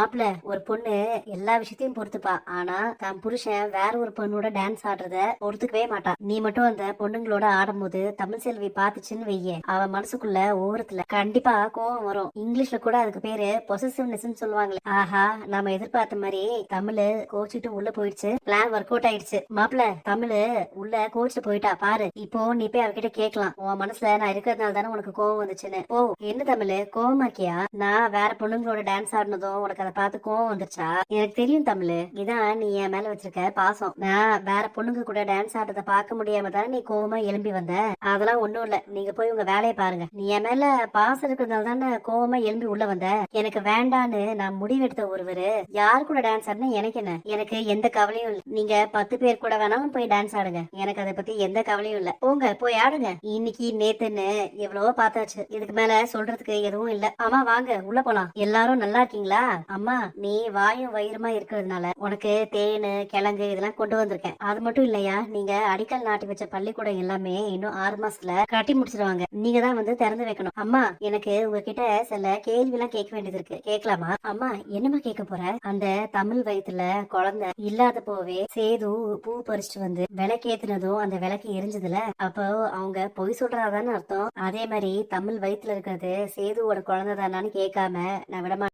மாப்பிள்ள ஒரு பொண்ணு எல்லா விஷயத்தையும் பொறுத்துப்பா. ஆனா தன் புருஷன் வேற ஒரு பொண்ணோட டான்ஸ் ஆடுறத பொறுத்துக்கவே மாட்டான் நீ மட்டும் அந்த பொண்ணுங்களோட ஆடும்போது தமிழ் செல்வி பாத்துச்சுன்னு வெய்ய அவ மனசுக்குள்ள ஓரத்துல கண்டிப்பா கோவம் வரும். இங்கிலீஷ்ல கூட அதுக்கு பேரு பொசசிவ்னஸ் சொல்லுவாங்களே. ஆஹா நாம எதிர்பார்த்த மாதிரி தமிழ் கோச்சிட்டு உள்ள போயிடுச்சு. பிளான் ஒர்க் அவுட் ஆயிடுச்சு. மாப்பிள்ள தமிழ் உள்ள கோச்சிட்டு போயிட்டா. பாரு இப்போ நீ போய் அவகிட்ட கேட்கலாம். உன் மனசுல நான் இருக்கிறதுனால தானே உனக்கு கோவம் வந்துச்சுன்னு. ஓ என்ன தமிழ்? கோவமா இருக்கியா? நான் வேற பொண்ணுங்களோட டான்ஸ் ஆடினதும் உனக்கு அதை பார்த்து கோவம் வந்துருச்சா? எனக்கு தெரியும் தமிழ். இதான் நீ என் மேல வச்சிருக்க பாசம். நான் வேற பொண்ணுங்க கூட டான்ஸ் ஆடுறத பார்க்க முடியாம தானே நீ கோவமா எழும்பி வந்த? அதெல்லாம் ஒண்ணும் இல்ல. நீங்க போய் உங்க வேலையை பாருங்க. நீ என் மேல பாசம் இருக்கிறதுனால தானே கோவமா எழும்பி உள்ள வந்த? எனக்கு வேண்டான்னு நான் முடிவெடுத்த ஒருவர். யார் கூட டான்ஸ் ஆடினா எனக்கு என்ன? எனக்கு எந்த கவலையும் இல்ல. நீங்க பத்து பேர் கூட வேணாலும் போய் டான்ஸ் ஆடுங்க. எனக்கு அதை பத்தி எந்த கவலையும் இல்ல. போங்க போய் ஆடுங்க. இன்னைக்கு நேத்துன்னு எவ்வளவோ பார்த்தாச்சு. இதுக்கு மேல சொல்றதுக்கு எதுவும் இல்ல. ஆமா வாங்க உள்ள போலாம். எல்லாரும் நல்லா இருக்கீங்களா? அம்மா நீ வாயும் வயிறுமா இருக்கிறதுனால உனக்கு தேனு கிழங்கு இதெல்லாம் கொண்டு வந்திருக்கேன். அது மட்டும் இல்லையா? நீங்க அடிக்கல் நாட்டி வச்ச பள்ளிக்கூடம் எல்லாமே இன்னும் ஆறு மாசத்துல கட்டி முடிச்சிருவாங்க. நீங்க தான் வந்து திறந்து வைக்கணும். அம்மா எனக்கு உங்ககிட்ட சில கேள்வி எல்லாம் கேட்க வேண்டியது இருக்கு. கேட்கலாமா? அம்மா என்னம்மா கேட்க போற? அந்த தமிழ் வயத்துல குழந்தை இல்லாத போவே சேது பூ பறிச்சுட்டு வந்து விளக்கேத்துனதும் அந்த விளக்கு எரிஞ்சதுல அப்போ அவங்க பொய் சொல்றாதான்னு அர்த்தம்? அதே மாதிரி தமிழ் வயிற்றுல இருக்கிறது சேதுவோட குழந்தை தானான்னு கேட்காம நான் விட